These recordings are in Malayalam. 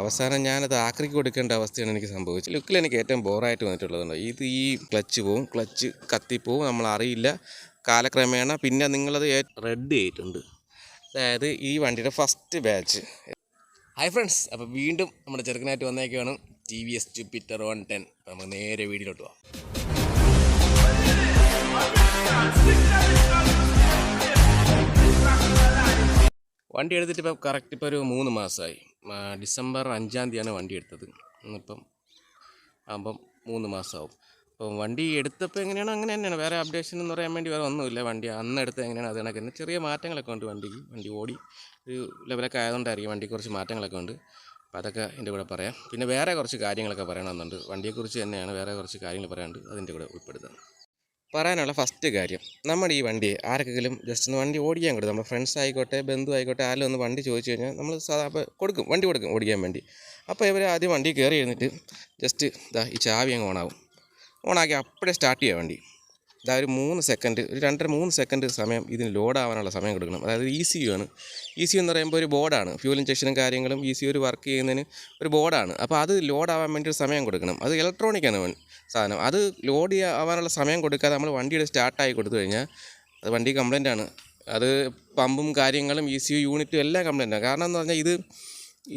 അവസാനം ഞാനത് ആക്രിക്ക് കൊടുക്കേണ്ട അവസ്ഥയാണ് എനിക്ക് സംഭവിച്ചത്. ലുക്കിൽ എനിക്ക് ഏറ്റവും ബോറായിട്ട് വന്നിട്ടുള്ളതുണ്ട്. ഇത് ഈ ക്ലച്ച് പോവും. ക്ലച്ച് കത്തിപ്പോവും നമ്മൾ അറിയില്ല. കാലക്രമേണ പിന്നെ നിങ്ങളത് റെഡ് ആയിട്ടുണ്ട് അതായത് ഈ വണ്ടിയുടെ ഫസ്റ്റ് ബാച്ച് ഹായ് ഫ്രണ്ട്സ് അപ്പോൾ വീണ്ടും നമ്മുടെ ചെറുക്കനായിട്ട് വന്നേക്കുവാണ് T V S Jupiter one ten അപ്പോൾ നമുക്ക് നേരെ വീടിലോട്ട് പോവാം. വണ്ടി എടുത്തിട്ട് ഇപ്പോൾ കറക്റ്റ് ഇപ്പോൾ ഒരു മൂന്ന് മാസമായി. ഡിസംബർ അഞ്ചാം തീയതിയാണ് വണ്ടി എടുത്തത്. ഇന്നിപ്പം ആകുമ്പം മൂന്ന് മാസമാവും. അപ്പം വണ്ടി എടുത്തപ്പോൾ എങ്ങനെയാണോ അങ്ങനെ തന്നെയാണ്. വേറെ അപ്ഡേഷൻ എന്ന് പറയാൻ വേണ്ടി വേറെ ഒന്നുമില്ല. വണ്ടി അന്ന് എടുത്ത് എങ്ങനെയാണ് അത് കണക്ക് ചെറിയ മാറ്റങ്ങളൊക്കെ ഉണ്ട് വണ്ടിക്ക്. വണ്ടി ഓടി ഒരു ലെവലൊക്കെ ആയതുകൊണ്ടായിരിക്കും വണ്ടി കുറച്ച് മാറ്റങ്ങളൊക്കെ ഉണ്ട്. അപ്പോൾ അതൊക്കെ എന്റെ കൂടെ പറയാം. പിന്നെ വേറെ കുറച്ച് കാര്യങ്ങളൊക്കെ പറയണമെന്നുണ്ട്. വണ്ടിയെക്കുറിച്ച് തന്നെയാണ് വേറെ കുറച്ച് കാര്യങ്ങൾ പറയാനുണ്ട്. അതിന്റെ കൂടെ ഉൾപ്പെടുത്താം. പറയാനുള്ള ഫസ്റ്റ് കാര്യം നമ്മുടെ ഈ വണ്ടി ആർക്കെങ്കിലും ജസ്റ്റ് ഒന്ന് വണ്ടി ഓടിക്കാൻ കൊടുക്കും നമ്മൾ ഫ്രണ്ട്സ് ആയിക്കോട്ടെ ബന്ധു ആയിക്കോട്ടെ ആരും ഒന്ന് വണ്ടി ചോദിച്ചു കഴിഞ്ഞാൽ നമ്മൾ സാധാ അപ്പോൾ കൊടുക്കും വണ്ടി കൊടുക്കും ഓടിക്കാൻ വേണ്ടി. അപ്പോൾ ഇവർ ആദ്യം വണ്ടി കയറി ഇരുന്നിട്ട് ജസ്റ്റ് ഇതാ ഈ ചാവി അങ്ങ് ഓണാവും ഓണാക്കി അപ്പോഴേ സ്റ്റാർട്ട് ചെയ്യാം വണ്ടി. ഇതാ ഒരു മൂന്ന് സെക്കൻഡ് ഒരു രണ്ടര മൂന്ന് സെക്കൻഡ് സമയം ഇതിന് ലോഡാവാനുള്ള സമയം കൊടുക്കണം. അതായത് ഇ സി യു ആണ്. ഇ സി യു എന്ന് പറയുമ്പോൾ ഒരു ബോർഡാണ് ഫ്യൂൽ ഇഞ്ചക്ഷനും കാര്യങ്ങളും ഇ സി ഒരു വർക്ക് ചെയ്യുന്നതിന് ഒരു ബോർഡാണ് അപ്പോൾ അത് ലോഡാവാൻ വേണ്ടി ഒരു സമയം കൊടുക്കണം. അത് ഇലക്ട്രോണിക്കാണ് വൺ- സാധനം. അത് ലോഡ് ആവാനുള്ള സമയം കൊടുക്കാതെ നമ്മൾ വണ്ടിയുടെ സ്റ്റാർട്ടായി കൊടുത്തു കഴിഞ്ഞാൽ അത് വണ്ടി കംപ്ലൈന്റ് ആണ്. അത് പമ്പും കാര്യങ്ങളും ഇ സി യൂണിറ്റും എല്ലാം കംപ്ലൈന്റ് ആണ്. കാരണം എന്ന് പറഞ്ഞാൽ ഇത്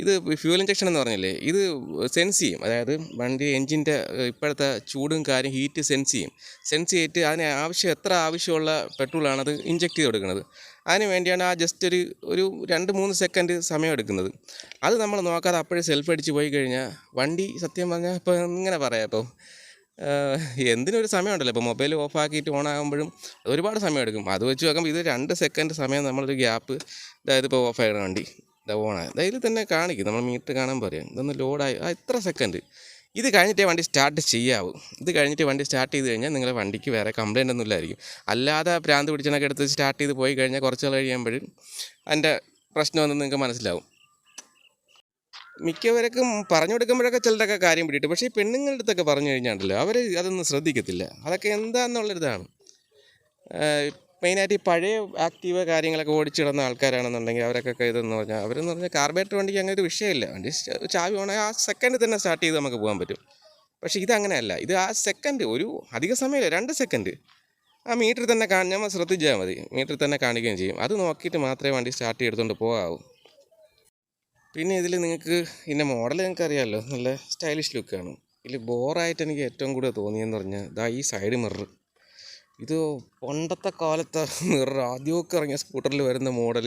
ഇത് ഫ്യൂൽ ഇഞ്ചക്ഷൻ എന്ന് പറഞ്ഞില്ലേ? ഇത് സെൻസ് ചെയ്യും. അതായത് വണ്ടി എൻജിന്റെ ഇപ്പോഴത്തെ ചൂടും കാര്യം ഹീറ്റ് സെൻസ് ചെയ്യും. സെൻസ് ചെയ്തിട്ട് അതിന് ആവശ്യം എത്ര ആവശ്യമുള്ള പെട്രോളാണ് അത് ഇഞ്ചെക്ട് ചെയ്ത് കൊടുക്കുന്നത്. അതിന് വേണ്ടിയാണ് ആ ജസ്റ്റ് ഒരു ഒരു രണ്ട് മൂന്ന് സെക്കൻഡ് സമയം എടുക്കുന്നത്. അത് നമ്മൾ നോക്കാതെ അപ്പോഴേ സെൽഫ് അടിച്ച് പോയി കഴിഞ്ഞാൽ വണ്ടി സത്യം പറഞ്ഞാൽ ഇപ്പോൾ ഇങ്ങനെ പറയാം ഇപ്പോൾ എന്തിനൊരു സമയമുണ്ടല്ലോ. ഇപ്പോൾ മൊബൈൽ ഓഫ് ആക്കിയിട്ട് ഓൺ ആകുമ്പോഴും ഒരുപാട് സമയം എടുക്കും അത് വെച്ച് നോക്കുമ്പോൾ ഇത് രണ്ട് സെക്കൻഡ് സമയം നമ്മളൊരു ഗ്യാപ്പ് അതായത് ഇപ്പോൾ ഓഫ് ആയിരുന്ന വണ്ടി ഓണായി ഇതിൽ തന്നെ കാണിക്കും. നമ്മൾ മീറ്റർ കാണാൻ പറയാം. ഇതൊന്ന് ലോഡായി ആ ഇത്ര സെക്കൻഡ് ഇത് കഴിഞ്ഞിട്ടേ വണ്ടി സ്റ്റാർട്ട് ചെയ്യാവൂ. ഇത് കഴിഞ്ഞിട്ട് വണ്ടി സ്റ്റാർട്ട് ചെയ്ത് കഴിഞ്ഞാൽ നിങ്ങളുടെ വണ്ടിക്ക് വേറെ കംപ്ലയിന്റ് ഒന്നും ഇല്ലായിരിക്കും. അല്ലാതെ ഭ്രാന്ത് പിടിച്ചണൊക്കെ എടുത്ത് സ്റ്റാർട്ട് ചെയ്ത് പോയി കഴിഞ്ഞാൽ കുറച്ച് നാൾ കഴിയുമ്പോഴും അതിന്റെ പ്രശ്നമൊന്നും നിങ്ങൾക്ക് മനസ്സിലാവും. മിക്കവർക്കും പറഞ്ഞു കൊടുക്കുമ്പോഴൊക്കെ ചിലരൊക്കെ കാര്യം പിടിയിട്ട്. പക്ഷേ ഈ പെണ്ണുങ്ങളുടെ അടുത്തൊക്കെ പറഞ്ഞു കഴിഞ്ഞാണ്ടല്ലോ അവർ അതൊന്നും ശ്രദ്ധിക്കത്തില്ല. അതൊക്കെ എന്താണെന്നുള്ളൊരിതാണ് മെയിനായിട്ട് ഈ പഴയ ആക്റ്റീവ് കാര്യങ്ങളൊക്കെ ഓടിച്ചിടുന്ന ആൾക്കാരാണെന്നുണ്ടെങ്കിൽ അവരൊക്കെ ഇതെന്ന് പറഞ്ഞാൽ അവരെന്ന് പറഞ്ഞാൽ കാർബേറ്റർ വണ്ടിക്ക് അങ്ങനെ ഒരു വിഷയമില്ല. വണ്ടി ചാവി ഓണായി ആ സെക്കൻഡ് തന്നെ സ്റ്റാർട്ട് ചെയ്ത് നമുക്ക് പോകാൻ പറ്റും. പക്ഷേ ഇതങ്ങനെയല്ല. ഇത് ആ സെക്കൻഡ് ഒരു അധിക സമയമില്ല രണ്ട് സെക്കൻഡ് ആ മീറ്ററിൽ തന്നെ കാണാൻ നമ്മൾ ശ്രദ്ധിച്ചാൽ മതി. മീറ്ററിൽ തന്നെ കാണിക്കുകയും ചെയ്യും. അത് നോക്കിയിട്ട് മാത്രമേ വണ്ടി സ്റ്റാർട്ട് ചെയ്തെടുത്തുകൊണ്ട് പോകാവൂ. പിന്നെ ഇതിൽ നിങ്ങൾക്ക് ഇതിന്റെ മോഡൽ നിങ്ങൾക്ക് അറിയാമല്ലോ നല്ല സ്റ്റൈലിഷ് ലുക്കാണ് ഇതിൽ ബോറായിട്ട് എനിക്ക് ഏറ്റവും കൂടുതൽ തോന്നിയെന്ന് പറഞ്ഞാൽ ഇതാ ഈ സൈഡ് മിറർ ഇത് പണ്ടത്തെ കാലത്തെ മിറർ ആദ്യമൊക്കെ ഇറങ്ങിയ സ്കൂട്ടറിൽ വരുന്ന മോഡൽ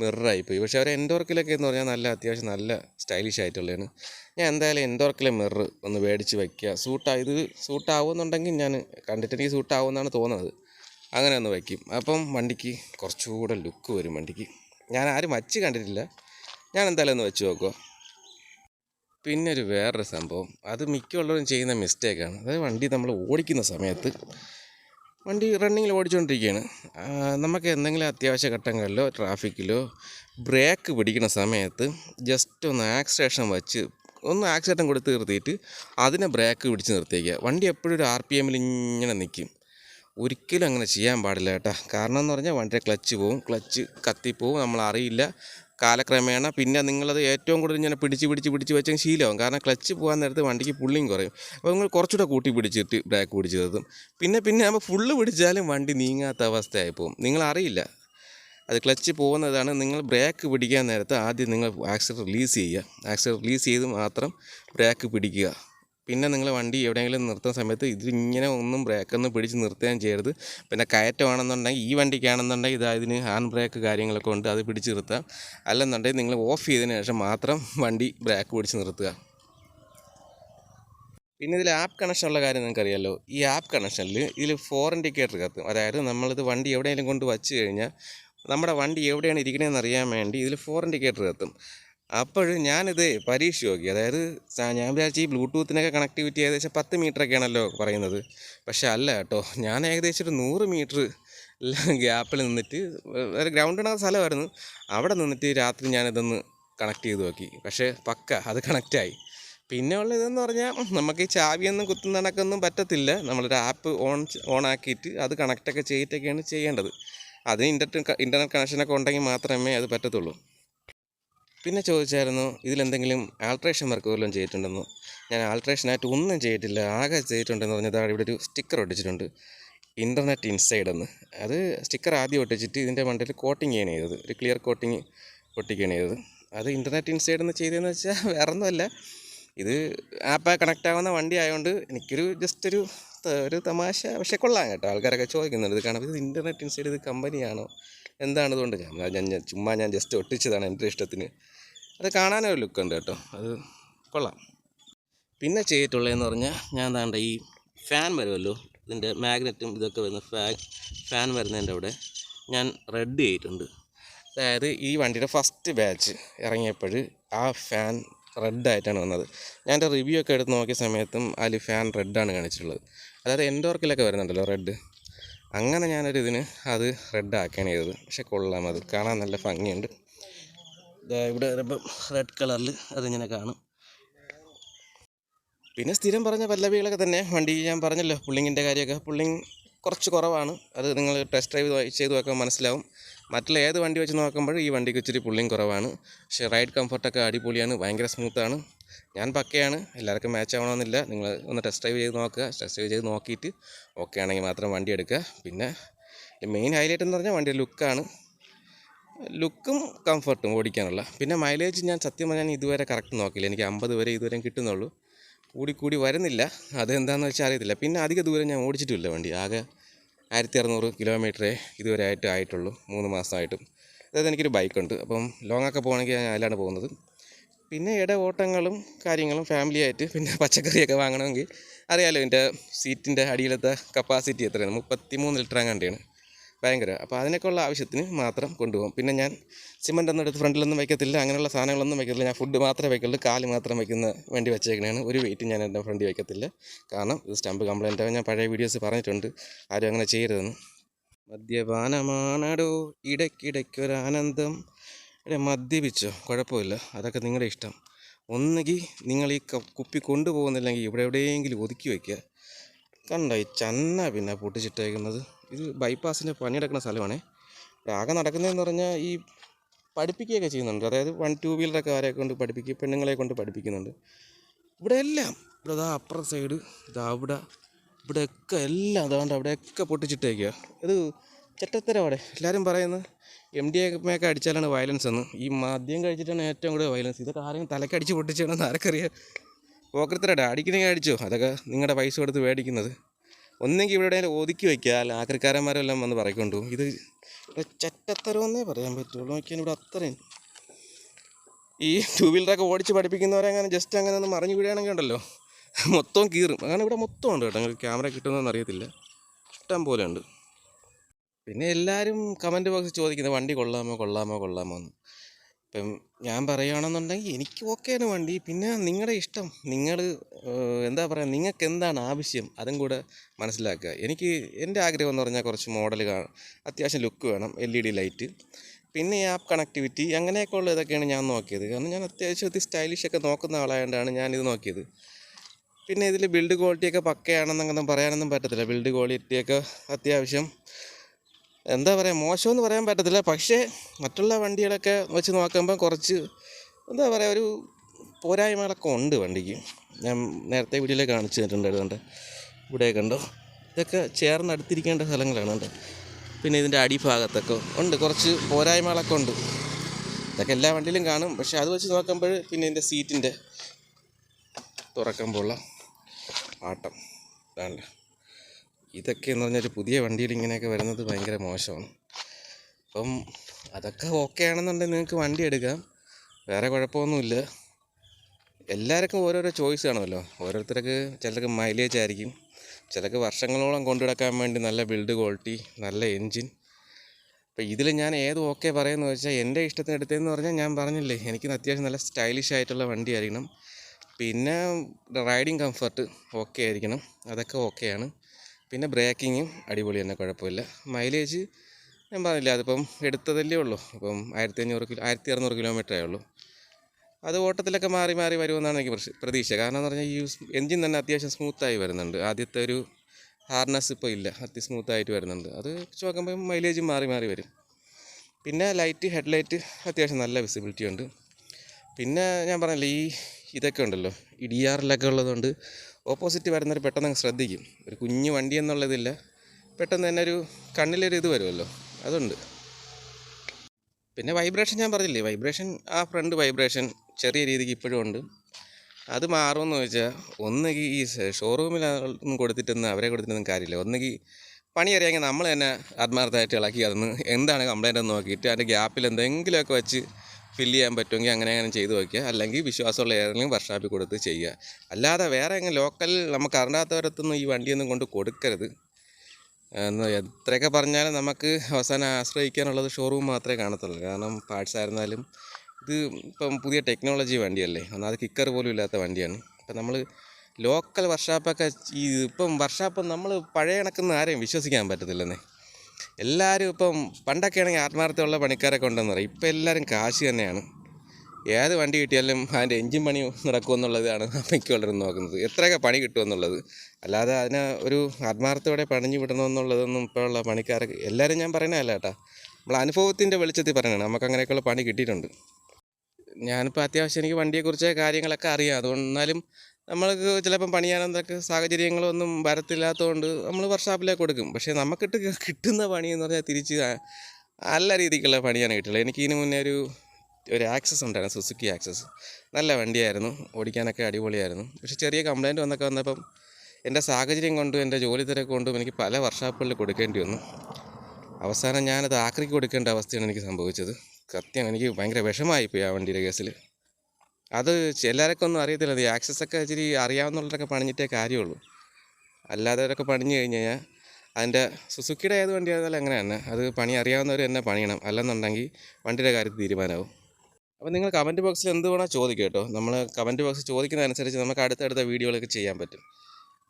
മിററായിപ്പോയി പക്ഷേ അവർ എൻഡോർക്കിലൊക്കെ എന്ന് പറഞ്ഞാൽ നല്ല അത്യാവശ്യം നല്ല സ്റ്റൈലിഷ് ആയിട്ടുള്ളതാണ്. ഞാൻ എന്തായാലും എൻഡോർക്കിലെ മിറർ ഒന്ന് മേടിച്ച് വയ്ക്കുക സൂട്ടാ ഇത് സൂട്ടാവുമെന്നുണ്ടെങ്കിൽ ഞാൻ കണ്ടിട്ട് എനിക്ക് സൂട്ടാവുമെന്നാണ് തോന്നുന്നത്. അങ്ങനെ ഒന്ന് വയ്ക്കും അപ്പം വണ്ടിക്ക് കുറച്ചുകൂടെ ലുക്ക് വരും വണ്ടിക്ക്. ഞാൻ ആരും വച്ച് കണ്ടിട്ടില്ല. ഞാൻ എന്തായാലും ഒന്ന് വെച്ച് നോക്കുക പിന്നെ ഒരു വേറൊരു സംഭവം. അത് മിക്കുള്ളവരും ചെയ്യുന്ന മിസ്റ്റേക്കാണ്. അതായത് വണ്ടി നമ്മൾ ഓടിക്കുന്ന സമയത്ത് വണ്ടി റണ്ണിങ്ങിൽ ഓടിച്ചുകൊണ്ടിരിക്കുകയാണ് നമുക്ക് എന്തെങ്കിലും അത്യാവശ്യ ഘട്ടങ്ങളിലോ ട്രാഫിക്കിലോ ബ്രേക്ക് പിടിക്കുന്ന സമയത്ത് ജസ്റ്റ് ഒന്ന് ആക്സിലേഷൻ വച്ച് ഒന്ന് ആക്സിലേറ്റം കൊടുത്ത് നിർത്തിയിട്ട് അതിനെ ബ്രേക്ക് പിടിച്ച് നിർത്തിയേക്കുക. വണ്ടി എപ്പോഴും ഒരു ആർ പി എമ്മിൽ ഇങ്ങനെ നിൽക്കും ഒരിക്കലും അങ്ങനെ ചെയ്യാൻ പാടില്ല കേട്ടോ. കാരണം എന്ന് പറഞ്ഞാൽ വണ്ടിയുടെ ക്ലച്ച് പോവും. ക്ലച്ച് കത്തിപ്പോവും. നമ്മൾ അറിയില്ല കാലക്രമേണ പിന്നെ നിങ്ങളത് ഏറ്റവും കൂടുതൽ ഇങ്ങനെ പിടിച്ച് പിടിച്ച് പിടിച്ച് വെച്ചാൽ ശീലമാവും. കാരണം ക്ലച്ച് പോകാൻ നേരത്ത് വണ്ടിക്ക് പുള്ളിയും കുറയും. അപ്പോൾ നിങ്ങൾ കുറച്ചുകൂടെ കൂട്ടി പിടിച്ചിട്ട് ബ്രേക്ക് പിടിച്ച് പിന്നെ പിന്നെ ആകുമ്പോൾ ഫുള്ള് പിടിച്ചാലും വണ്ടി നീങ്ങാത്ത അവസ്ഥയായി പോകും. നിങ്ങൾ അറിയില്ല അത് ക്ലച്ച് പോകുന്നതാണ്. നിങ്ങൾ ബ്രേക്ക് പിടിക്കാൻ നേരത്ത് ആദ്യം നിങ്ങൾ ആക്സിഡന്റ് റിലീസ് ചെയ്യുക. ആക്സിഡന്റ് റിലീസ് ചെയ്ത് മാത്രം ബ്രേക്ക് പിടിക്കുക. പിന്നെ നിങ്ങൾ വണ്ടി എവിടെയെങ്കിലും നിർത്തുന്ന സമയത്ത് ഇതിങ്ങനെ ഒന്നും ബ്രേക്കൊന്നും പിടിച്ച് നിർത്തുകയും ചെയ്യരുത്. പിന്നെ കയറ്റമാണെന്നുണ്ടെങ്കിൽ ഈ വണ്ടിക്കാണെന്നുണ്ടെങ്കിൽ ഇതാ ഹാൻഡ് ബ്രേക്ക് കാര്യങ്ങളൊക്കെ ഉണ്ട് അത് പിടിച്ച് നിർത്താം അല്ലെന്നുണ്ടെങ്കിൽ നിങ്ങൾ ഓഫ് ചെയ്തതിന് ശേഷം മാത്രം വണ്ടി ബ്രേക്ക് പിടിച്ച് നിർത്തുക. പിന്നെ ഇതിൽ ആപ്പ് കണക്ഷനുള്ള കാര്യം നിങ്ങൾക്കറിയാമല്ലോ ഈ ആപ്പ് കണക്ഷനിൽ ഇതിൽ ഫോർ ഇൻഡിക്കേറ്റർ കത്തും അതായത് നമ്മളിത് വണ്ടി എവിടെയെങ്കിലും കൊണ്ട് വച്ച് കഴിഞ്ഞാൽ നമ്മുടെ വണ്ടി എവിടെയാണ് ഇരിക്കണതെന്ന് അറിയാൻ വേണ്ടി ഇതിൽ ഫോർ ഇൻഡിക്കേറ്റർ കത്തും. അപ്പോൾ ഞാനിത് പരീക്ഷ നോക്കി. അതായത് ഞാൻ വിചാരിച്ചു ഈ ബ്ലൂടൂത്തിനൊക്കെ കണക്ടിവിറ്റി ഏകദേശം പത്ത് മീറ്ററൊക്കെയാണല്ലോ പറയുന്നത്. പക്ഷേ അല്ല കേട്ടോ ഞാൻ ഏകദേശം ഒരു നൂറ് മീറ്റർ ഗ്യാപ്പിൽ നിന്നിട്ട് ഒരു ഗ്രൗണ്ട് ഉണ്ടാകുന്ന സ്ഥലമായിരുന്നു. അവിടെ നിന്നിട്ട് രാത്രി ഞാനിതൊന്ന് കണക്ട് ചെയ്ത് നോക്കി. പക്ഷേ പക്ക അത് കണക്റ്റായി പിന്നെ ഉള്ള ഇതെന്ന് പറഞ്ഞാൽ നമുക്ക് ഈ ചാവിയൊന്നും കുത്തുന്ന കണക്കൊന്നും പറ്റത്തില്ല. നമ്മളൊരു ആപ്പ് ഓൺ ഓൺ ആക്കിയിട്ട് അത് കണക്റ്റൊക്കെ ചെയ്തിട്ടൊക്കെയാണ് ചെയ്യേണ്ടത്. അതിന് ഇന്റർനെറ്റ് ഇന്റർനെറ്റ് കണക്ഷനൊക്കെ ഉണ്ടെങ്കിൽ മാത്രമേ അത് പറ്റത്തുള്ളൂ. പിന്നെ ചോദിച്ചായിരുന്നു ഇതിലെന്തെങ്കിലും ആൾട്രേഷൻ വർക്ക് വല്ലതും ചെയ്തിട്ടുണ്ടെന്ന്. ഞാൻ ആൾട്രേഷനായിട്ട് ഒന്നും ചെയ്തിട്ടില്ല ആകെ ചെയ്തിട്ടുണ്ടെന്ന് പറഞ്ഞത് ഇവിടെ ഒരു സ്റ്റിക്കർ ഒട്ടിച്ചിട്ടുണ്ട് ഇന്റർനെറ്റ് ഇൻസൈഡ് എന്ന്. അത് സ്റ്റിക്കർ ആദ്യം ഒട്ടിച്ചിട്ട് ഇതിന്റെ മണ്ടയിൽ കോട്ടിങ് ചെയ്യണം ചെയ്തത് ഒരു ക്ലിയർ കോട്ടിങ് ഒട്ടിക്കുകയാണ് ചെയ്തത്. അത് ഇന്റർനെറ്റ് ഇൻസൈഡ് എന്ന് ചെയ്തതെന്ന് വെച്ചാൽ വേറെ ഒന്നുമല്ല ഇത് ആപ്പ് കണക്റ്റ് ആവുന്ന വണ്ടി ആയതുകൊണ്ട് എനിക്കൊരു ജസ്റ്റ് ഒരു ഒരു തമാശ. പക്ഷേ കൊള്ളാം കേട്ടോ ആൾക്കാരൊക്കെ ചോദിക്കുന്നുണ്ട് ഇത് കാണാം ഇത് ഇന്റർനെറ്റ് ഇൻസൈഡ് ഇത് കമ്പനിയാണോ? എന്താണ് ഇതുകൊണ്ട്? ഞാൻ ഞാൻ ഞാൻ ചുമ്മാ ഞാൻ ജസ്റ്റ് ഒട്ടിച്ചതാണ് എന്റെ ഇഷ്ടത്തിന്. അത് കാണാനൊരു ലുക്കുണ്ട് കേട്ടോ. അത് കൊള്ളാം. പിന്നെ ചെയ്തിട്ടുള്ളതെന്ന് പറഞ്ഞാൽ ഞാൻ താണ്ട ഈ ഫാൻ വരുമല്ലോ? ഇതിന്റെ മാഗ്നറ്റും ഇതൊക്കെ വരുന്ന ഫാൻ ഫാൻ വരുന്നതിന്റെ അവിടെ ഞാൻ റെഡ് ചെയ്തിട്ടുണ്ട്. അതായത് ഈ വണ്ടിയുടെ ഫസ്റ്റ് ബാച്ച് ഇറങ്ങിയപ്പോൾ ആ ഫാൻ റെഡായിട്ടാണ് വന്നത്. ഞാൻ എന്റെ റിവ്യൂ ഒക്കെ എടുത്ത് നോക്കിയ സമയത്തും അതിൽ ഫാൻ റെഡാണ് കാണിച്ചിട്ടുള്ളത്. അതായത് എൻഡോർക്കിലൊക്കെ വരുന്നുണ്ടല്ലോ റെഡ് അങ്ങനെ ഞാനൊരു ഇതിന് അത് റെഡ് ആക്കുകയാണ് ചെയ്തത്. പക്ഷെ കൊള്ളാം അത്. കാണാൻ നല്ല ഭംഗിയുണ്ട്. ഇവിടെ വരുമ്പം റെഡ് കളറിൽ അതിങ്ങനെ കാണും. പിന്നെ സ്ഥിരം പറഞ്ഞ പല്ലവികളൊക്കെ തന്നെ. വണ്ടി ഞാൻ പറഞ്ഞല്ലോ പുള്ളിങ്ങിന്റെ കാര്യമൊക്കെ. പുള്ളിങ് കുറച്ച് കുറവാണ്. അത് നിങ്ങൾ ടെസ്റ്റ് ഡ്രൈവ് ചെയ്ത് നോക്കുമ്പോൾ മനസ്സിലാവും. മറ്റുള്ള ഏത് വണ്ടി വെച്ച് നോക്കുമ്പോഴും ഈ വണ്ടിക്ക് ഇച്ചിരി പുള്ളിങ് കുറവാണ്. പക്ഷേ റൈഡ് കംഫർട്ടൊക്കെ അടിപൊളിയാണ്. ഭയങ്കര സ്മൂത്താണ്. ഞാൻ പക്കയാണ്. എല്ലാവർക്കും മാച്ച് ആവണമെന്നില്ല. നിങ്ങൾ ഒന്ന് ടെസ്റ്റ് ഡ്രൈവ് ചെയ്ത് നോക്കുക. ടെസ്റ്റ് ഡ്രൈവ് ചെയ്ത് നോക്കിയിട്ട് ഓക്കെ ആണെങ്കിൽ മാത്രം വണ്ടി എടുക്കുക. പിന്നെ മെയിൻ ഹൈലൈറ്റ് എന്ന് പറഞ്ഞാൽ വണ്ടിയുടെ ലുക്കാണ് ലുക്കും കംഫർട്ടും ഓടിക്കാനുള്ള. പിന്നെ മൈലേജ് ഞാൻ സത്യം പറഞ്ഞാൽ ഇതുവരെ കറക്റ്റ് നോക്കില്ല എനിക്ക് അമ്പത് വരെ ഇതുവരെ കിട്ടുന്നുള്ളൂ. കൂടി കൂടി വരുന്നില്ല. അതെന്താണെന്ന് വെച്ചാൽ അറിയത്തില്ല. പിന്നെ അധിക ദൂരം ഞാൻ ഓടിച്ചിട്ടില്ല വണ്ടി. ആകെ ആയിരത്തി അറുന്നൂറ് കിലോമീറ്ററേ ഇതുവരെ ആയിട്ട് ആയിട്ടുള്ളൂ. മൂന്ന് മാസമായിട്ടും. അതായത് എനിക്കൊരു ബൈക്കുണ്ട് അപ്പം ലോങ്ങൊക്കെ പോകണമെങ്കിൽ ഞാൻ അതിലാണ് പോകുന്നത്. പിന്നെ ഇട ഓട്ടങ്ങളും കാര്യങ്ങളും ഫാമിലി ആയിട്ട് പിന്നെ പച്ചക്കറിയൊക്കെ വാങ്ങണമെങ്കിൽ അറിയാലോ എന്റെ സീറ്റിന്റെ അടിയിലത്തെ കപ്പാസിറ്റി എത്രയാണ്? മുപ്പത്തി മൂന്ന് ലിറ്റർ അങ്ങാണ്ടാണ് ഭയങ്കര. അപ്പോൾ അതിനൊക്കെയുള്ള ആവശ്യത്തിന് മാത്രം കൊണ്ടുപോകും. പിന്നെ ഞാൻ സിമന്റ് ഒന്നും എടുത്ത് ഫ്രണ്ടിലൊന്നും വയ്ക്കത്തില്ല അങ്ങനെയുള്ള സാധനങ്ങളൊന്നും വയ്ക്കത്തില്ല ഞാൻ ഫുഡ് മാത്രമേ വയ്ക്കുള്ളൂ കാൽ മാത്രം വയ്ക്കുന്ന വേണ്ടി വെച്ചേക്കണതാണ് ഒരു വെയിറ്റ് ഞാൻ എന്റെ ഫ്രണ്ടിൽ വയ്ക്കത്തില്ല കാരണം ഇത് സ്റ്റമ്പ് കംപ്ലൈന്റ് ഞാൻ പഴയ വീഡിയോസ് പറഞ്ഞിട്ടുണ്ട്. ആരും അങ്ങനെ ചെയ്യരുതെന്ന്. മദ്യപാനമാണടോ. ഇടയ്ക്കിടയ്ക്കൊരാനന്ദം ഇവിടെ മദ്യപിച്ചോ? കുഴപ്പമില്ല. അതൊക്കെ നിങ്ങളുടെ ഇഷ്ടം. ഒന്നുകിൽ നിങ്ങൾ ഈ കുപ്പി കൊണ്ടുപോകുന്നില്ലെങ്കിൽ ഇവിടെ എവിടെയെങ്കിലും ഒതുക്കി വയ്ക്കുക. കണ്ട ഈ ചന്ന പിന്നെ പൊട്ടിച്ചിട്ടേക്കുന്നത്. ഇത് ബൈപ്പാസിന്റെ പണിയെടുക്കുന്ന സ്ഥലമാണേ. ആകെ നടക്കുന്നതെന്ന് പറഞ്ഞാൽ ഈ പഠിപ്പിക്കുകയൊക്കെ ചെയ്യുന്നുണ്ട്. അതായത് വൺ ടു വീലറൊക്കെ ആരെ കൊണ്ട് പഠിപ്പിക്കുക പെണ്ണുങ്ങളെ കൊണ്ട് പഠിപ്പിക്കുന്നുണ്ട്. ഇവിടെ എല്ലാം ഇവിടെ അതാ അപ്പുറം സൈഡ് ഇതാ അവിടെ ഇവിടെയൊക്കെ എല്ലാം അതാണ്ട് അവിടെയൊക്കെ പൊട്ടിച്ചിട്ടേക്കുക. ഇത് ചെറ്റത്തര അവിടെ എല്ലാവരും പറയുന്നത് എം ഡി എമ്മയൊക്കെ അടിച്ചാലാണ് വയലൻസ് എന്ന്. ഈ മദ്യം കഴിച്ചിട്ടാണ് ഏറ്റവും കൂടുതൽ വയലൻസ് ഇതൊക്കെ ആരെങ്കിലും തലക്കടിച്ച് പൊട്ടിച്ചാണെന്ന് ആർക്കറിയാം. പോക്കരത്തരടാ അടിക്കണമെങ്കിൽ അടിച്ചോ? അതൊക്കെ നിങ്ങളുടെ പൈസ കൊടുത്ത് മേടിക്കുന്നത്. ഒന്നെങ്കിൽ ഇവിടെ ഒതുക്കി വയ്ക്കുക അല്ല ആക്രിക്കാരന്മാരെല്ലാം വന്ന് പറയിക്കൊണ്ടു ഇത് ചെറ്റത്തരമെന്നേ പറയാൻ പറ്റുള്ളൂ. നോക്കിയാൽ ഇവിടെ അത്രയും. ഈ ടൂ വീലറൊക്കെ ഓടിച്ച് പഠിപ്പിക്കുന്നവരങ്ങനെ ജസ്റ്റ് അങ്ങനെ ഒന്ന് മറിഞ്ഞു വീഴുകയാണെങ്കിൽ ഉണ്ടല്ലോ. മൊത്തം കീറും. അങ്ങനെ ഇവിടെ മൊത്തം ഉണ്ട് കേട്ടോ. നിങ്ങൾക്ക് ക്യാമറ കിട്ടുന്നതെന്ന് അറിയത്തില്ല. ഇഷ്ടം പോലെ ഉണ്ട്. പിന്നെ എല്ലാവരും കമന്റ് ബോക്സിൽ ചോദിക്കുന്നത് വണ്ടി കൊള്ളാമോ കൊള്ളാമോ കൊള്ളാമോ? എന്ന്. ഇപ്പം ഞാൻ പറയുകയാണെന്നുണ്ടെങ്കിൽ എനിക്ക് ഓക്കെയാണ് വണ്ടി. പിന്നെ നിങ്ങളുടെ ഇഷ്ടം. നിങ്ങൾ എന്താ പറയുക നിങ്ങൾക്ക് എന്താണ് ആവശ്യം? അതും കൂടെ മനസ്സിലാക്കുക. എനിക്ക് എന്റെ ആഗ്രഹം എന്ന് പറഞ്ഞാൽ കുറച്ച് മോഡൽ കാണും അത്യാവശ്യം ലുക്ക് വേണം എൽ ഇ ഡി ലൈറ്റ് പിന്നെ ആപ്പ് കണക്ടിവിറ്റി അങ്ങനെയൊക്കെ ഉള്ള ഇതൊക്കെയാണ് ഞാൻ നോക്കിയത്. കാരണം ഞാൻ അത്യാവശ്യം സ്റ്റൈലിഷ് ഒക്കെ നോക്കുന്ന ആളായതുകൊണ്ടാണ് ഞാനിത് നോക്കിയത്. പിന്നെ ഇതിൽ ബിൽഡ് ക്വാളിറ്റിയൊക്കെ പക്കയാണെന്നൊന്നും പറയാനൊന്നും പറ്റത്തില്ല. ബിൽഡ് ക്വാളിറ്റിയൊക്കെ അത്യാവശ്യം എന്താ പറയുക മോശമെന്ന് പറയാൻ പറ്റത്തില്ല. പക്ഷേ മറ്റുള്ള വണ്ടികളൊക്കെ വെച്ച് നോക്കുമ്പോൾ കുറച്ച് എന്താ പറയുക ഒരു പോരായ്മകളൊക്കെ ഉണ്ട് വണ്ടിക്ക്. ഞാൻ നേരത്തെ വീഡിയോയിൽ കാണിച്ചു തന്നിട്ടുണ്ട് ഇവിടെ കണ്ടോ? ഇതൊക്കെ ചേർന്ന് അടുത്തിരിക്കേണ്ട സ്ഥലങ്ങളാണ് ഉണ്ട് പിന്നെ ഇതിന്റെ അടിഭാഗത്തൊക്കെ ഉണ്ട്. കുറച്ച് പോരായ്മകളൊക്കെ ഉണ്ട്. ഇതൊക്കെ എല്ലാ വണ്ടിയിലും കാണും. പക്ഷേ അത് വെച്ച് നോക്കുമ്പോൾ പിന്നെ ഇതിന്റെ സീറ്റിന്റെ തുറക്കുമ്പോഴുള്ള ആട്ടം. ഇതാണ്ട് ഇതൊക്കെ എന്ന് പറഞ്ഞാൽ ഒരു പുതിയ വണ്ടിയിൽ ഇങ്ങനെയൊക്കെ വരുന്നത് ഭയങ്കര മോശമാണ്. അപ്പം അതൊക്കെ ഓക്കെ ആണെന്നുണ്ടെങ്കിൽ നിങ്ങൾക്ക് വണ്ടി എടുക്കാം. വേറെ കുഴപ്പമൊന്നുമില്ല. എല്ലാവർക്കും ഓരോരോ ചോയ്സ് കാണുമല്ലോ ഓരോരുത്തർക്ക് ചിലർക്ക് മൈലേജ് ആയിരിക്കും. ചിലർക്ക് വർഷങ്ങളോളം കൊണ്ടുനടക്കാൻ വേണ്ടി നല്ല ബിൽഡ് ക്വാളിറ്റി നല്ല എൻജിൻ അപ്പോൾ ഇതിൽ ഞാൻ ഏത് ഓക്കെ പറയുമെന്ന് വെച്ചാൽ എന്റെ ഇഷ്ടത്തിന് എടുത്തതെന്ന് പറഞ്ഞാൽ ഞാൻ പറഞ്ഞില്ലേ എനിക്ക് അത്യാവശ്യം നല്ല സ്റ്റൈലിഷ് ആയിട്ടുള്ള വണ്ടി ആയിരിക്കണം. പിന്നെ റൈഡിങ് കംഫർട്ട് ഓക്കെ ആയിരിക്കണം. അതൊക്കെ ഓക്കെയാണ് പിന്നെ ബ്രേക്കിങ്ങും അടിപൊളി തന്നെ കുഴപ്പമില്ല. മൈലേജ് ഞാൻ പറഞ്ഞില്ല അതിപ്പം എടുത്തതല്ലേ ഉള്ളൂ. ഇപ്പം ആയിരത്തി അഞ്ഞൂറ് കിലോ ആയിരത്തി അറുന്നൂറ് കിലോമീറ്ററേ ഉള്ളൂ. അത് ഓട്ടത്തിലൊക്കെ മാറി മാറി വരുമെന്നാണ് എനിക്ക് പ്രതീക്ഷ. കാരണം എന്ന് പറഞ്ഞാൽ ഈ എൻജിൻ തന്നെ അത്യാവശ്യം സ്മൂത്തായി വരുന്നുണ്ട്. ആദ്യത്തെ ഒരു ഹാർനസ് ഇപ്പോൾ ഇല്ല അതി സ്മൂത്തായിട്ട് വരുന്നുണ്ട്. അത് വെച്ച് നോക്കുമ്പോൾ മൈലേജ് മാറി മാറി വരും. പിന്നെ ലൈറ്റ് ഹെഡ്ലൈറ്റ് അത്യാവശ്യം നല്ല വിസിബിലിറ്റി ഉണ്ട്. പിന്നെ ഞാൻ പറഞ്ഞില്ലേ ഈ ഇതൊക്കെ ഉണ്ടല്ലോ. ആറിലൊക്കെ ഉള്ളതുകൊണ്ട് ഓപ്പോസിറ്റ് വരുന്നവർ പെട്ടെന്ന് ശ്രദ്ധിക്കും. ഒരു കുഞ്ഞു വണ്ടി എന്നുള്ളതില്ല. പെട്ടെന്ന് തന്നെ ഒരു കണ്ണിലൊരു ഇത് വരുമല്ലോ. അതുണ്ട്. പിന്നെ വൈബ്രേഷൻ ഞാൻ പറഞ്ഞില്ലേ? വൈബ്രേഷൻ ആ ഫ്രണ്ട് വൈബ്രേഷൻ ചെറിയ രീതിക്ക് ഇപ്പോഴും ഉണ്ട്. അത് മാറുമെന്ന് ചോദിച്ചാൽ ഒന്നുകിൽ ഈ ഷോറൂമിൽ ഒന്നും കൊടുത്തിട്ടൊന്നും അവരെ കൊടുത്തിട്ടൊന്നും കാര്യമില്ല. ഒന്നുകിൽ പണി അറിയാമെങ്കിൽ നമ്മൾ തന്നെ ആത്മാർത്ഥമായിട്ട് ഇളക്കി അതൊന്ന് എന്താണ് കംപ്ലൈന്റ് എന്ന് നോക്കിയിട്ട് അതിന്റെ ഗ്യാപ്പിൽ എന്തെങ്കിലുമൊക്കെ വെച്ച് ഫില്ല് ചെയ്യാൻ പറ്റുമെങ്കിൽ അങ്ങനെ അങ്ങനെ ചെയ്ത് വയ്ക്കുക. അല്ലെങ്കിൽ വിശ്വാസമുള്ള ഏതെങ്കിലും വർഷാപ്പിൽ കൊടുത്ത് ചെയ്യുക. അല്ലാതെ വേറെ എങ്ങനെ ലോക്കൽ നമുക്ക് അറിയാത്തവരത്തൊന്നും ഈ വണ്ടിയൊന്നും കൊണ്ട് കൊടുക്കരുത്. എത്രയൊക്കെ പറഞ്ഞാലും നമുക്ക് അവസാനം ആശ്രയിക്കാനുള്ളത് ഷോറൂം മാത്രമേ കാണത്തുള്ളൂ. കാരണം പാർട്സ് ആയിരുന്നാലും ഇത് ഇപ്പം പുതിയ ടെക്നോളജി വണ്ടിയല്ലേ. ഒന്നാമത് കിക്കർ പോലും ഇല്ലാത്ത വണ്ടിയാണ്. അപ്പം നമ്മൾ ലോക്കൽ വർഷാപ്പൊക്കെ ഈ ഇപ്പം വർഷാപ്പ് നമ്മൾ പഴയ കണക്കുന്ന ആരെയും വിശ്വസിക്കാൻ പറ്റത്തില്ലെന്നേ. എല്ലാവരും ഇപ്പം പണ്ടൊക്കെ ആണെങ്കിൽ ആത്മാർത്ഥമുള്ള പണിക്കാരൊക്കെ ഉണ്ടെന്ന് പറയും. ഇപ്പം എല്ലാവരും കാശ് തന്നെയാണ്. ഏത് വണ്ടി കിട്ടിയാലും അതിന്റെ എൻജിൻ പണി നടക്കുമെന്നുള്ളതാണ് മിക്കവരും നോക്കുന്നത്. എത്രയൊക്കെ പണി കിട്ടുമെന്നുള്ളത് അല്ലാതെ അതിനെ ഒരു ആത്മാർത്ഥയോടെ പണിഞ്ഞു വിടണമെന്നുള്ളതൊന്നും ഇപ്പോഴുള്ള പണിക്കാരൊക്കെ എല്ലാവരും ഞാൻ പറയുന്നതല്ല കേട്ടോ. നമ്മൾ അനുഭവത്തിന്റെ വെളിച്ചത്തിൽ പറയണം നമുക്ക് അങ്ങനെയൊക്കെയുള്ള പണി കിട്ടിയിട്ടുണ്ട്. ഞാനിപ്പോൾ അത്യാവശ്യം എനിക്ക് വണ്ടിയെക്കുറിച്ച് കാര്യങ്ങളൊക്കെ അറിയാം. അതുകൊണ്ട് നമ്മൾക്ക് ചിലപ്പം പണിയാനെന്തൊക്കെ സാഹചര്യങ്ങളൊന്നും വരത്തില്ലാത്തതുകൊണ്ട് നമ്മൾ വർഷാപ്പിലേക്ക് കൊടുക്കും. പക്ഷേ നമുക്കിട്ട് കിട്ടുന്ന പണി എന്ന് പറഞ്ഞാൽ തിരിച്ച് നല്ല രീതിക്കുള്ള പണിയാണ് കിട്ടുള്ളത് എനിക്ക് ഇതിന് മുന്നേ ഒരു ഒരു ആക്സസ് ഉണ്ടായിരുന്നു സുസുക്കി ആക്സസ്. നല്ല വണ്ടിയായിരുന്നു ഓടിക്കാനൊക്കെ അടിപൊളിയായിരുന്നു. പക്ഷേ ചെറിയ കംപ്ലൈന്റ് വന്നൊക്കെ വന്നപ്പം എന്റെ സാഹചര്യം കൊണ്ടും എന്റെ ജോലി തിരക്ക് കൊണ്ടും എനിക്ക് പല വർഷാപ്പുകളിൽ കൊടുക്കേണ്ടി വന്നു. അവസാനം ഞാനത് ആക്രിക്ക് കൊടുക്കേണ്ട അവസ്ഥയാണ് എനിക്ക് സംഭവിച്ചത്. സത്യം എനിക്ക് ഭയങ്കര വിഷമായിപ്പോയി ആ വണ്ടിയുടെ കേസിൽ. അത് ചിലരൊക്കെ ഒന്നും അറിയത്തില്ല ഈ ആക്സസ് ഒക്കെ ഇച്ചിരി അറിയാവുന്നവരൊക്കെ പണിഞ്ഞിട്ടേ കാര്യമുള്ളൂ. അല്ലാത്തവരൊക്കെ പണിഞ്ഞു കഴിഞ്ഞ് കഴിഞ്ഞാൽ അതിന്റെ സുസുക്കിയുടെ ഏത് വണ്ടി ആയിരുന്നാലും അങ്ങനെ അത് പണി അറിയാവുന്നവർ തന്നെ പണിയണം. അല്ലെന്നുണ്ടെങ്കിൽ വണ്ടിയുടെ കാര്യത്തിൽ തീരുമാനമാവും. അപ്പോൾ നിങ്ങൾ കമന്റ് ബോക്സിൽ എന്ത് വേണോ ചോദിക്കുക കേട്ടോ. നമ്മൾ കമന്റ് ബോക്സിൽ ചോദിക്കുന്നതനുസരിച്ച് നമുക്ക് അടുത്തടുത്ത വീഡിയോകളൊക്കെ ചെയ്യാൻ പറ്റും.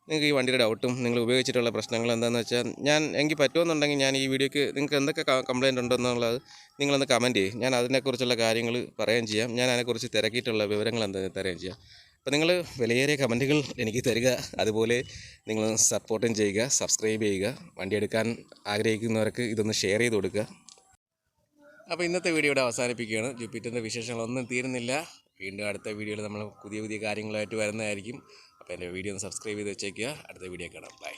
നിങ്ങൾക്ക് ഈ വണ്ടിയുടെ ഡൗട്ടും നിങ്ങൾ ഉപയോഗിച്ചിട്ടുള്ള പ്രശ്നങ്ങൾ എന്താണെന്ന് വെച്ചാൽ ഞാൻ എനിക്ക് പറ്റുമെന്നുണ്ടെങ്കിൽ ഞാൻ ഈ വീഡിയോക്ക് നിങ്ങൾക്ക് എന്തൊക്കെ കംപ്ലയിന്റ് ഉണ്ടെന്നുള്ളത് നിങ്ങളൊന്ന് കമന്റ് ചെയ്യും. ഞാൻ അതിനെക്കുറിച്ചുള്ള കാര്യങ്ങൾ പറയുകയും ചെയ്യാം. ഞാൻ അതിനെക്കുറിച്ച് തിരക്കിയിട്ടുള്ള വിവരങ്ങൾ എന്താണെന്ന് തരുകയും ചെയ്യാം. അപ്പോൾ നിങ്ങൾ വിലയേറിയ കമന്റുകൾ എനിക്ക് തരിക. അതുപോലെ നിങ്ങൾ സപ്പോർട്ടും ചെയ്യുക സബ്സ്ക്രൈബ് ചെയ്യുക വണ്ടി എടുക്കാൻ ആഗ്രഹിക്കുന്നവർക്ക് ഇതൊന്ന് ഷെയർ ചെയ്ത് കൊടുക്കുക. അപ്പോൾ ഇന്നത്തെ വീഡിയോ ഇവിടെ അവസാനിപ്പിക്കുകയാണ്. ജൂപ്പിറ്ററിന്റെ വിശേഷങ്ങളൊന്നും തീരുന്നില്ല. വീണ്ടും അടുത്ത വീഡിയോയിൽ നമ്മൾ പുതിയ പുതിയ കാര്യങ്ങളായിട്ട് വരുന്നതായിരിക്കും. അപ്പോൾ എന്റെ വീഡിയോ ഒന്ന് സബ്സ്ക്രൈബ് ചെയ്ത് വെച്ചേക്കുക. അടുത്ത വീഡിയോ കാണാം. ബൈ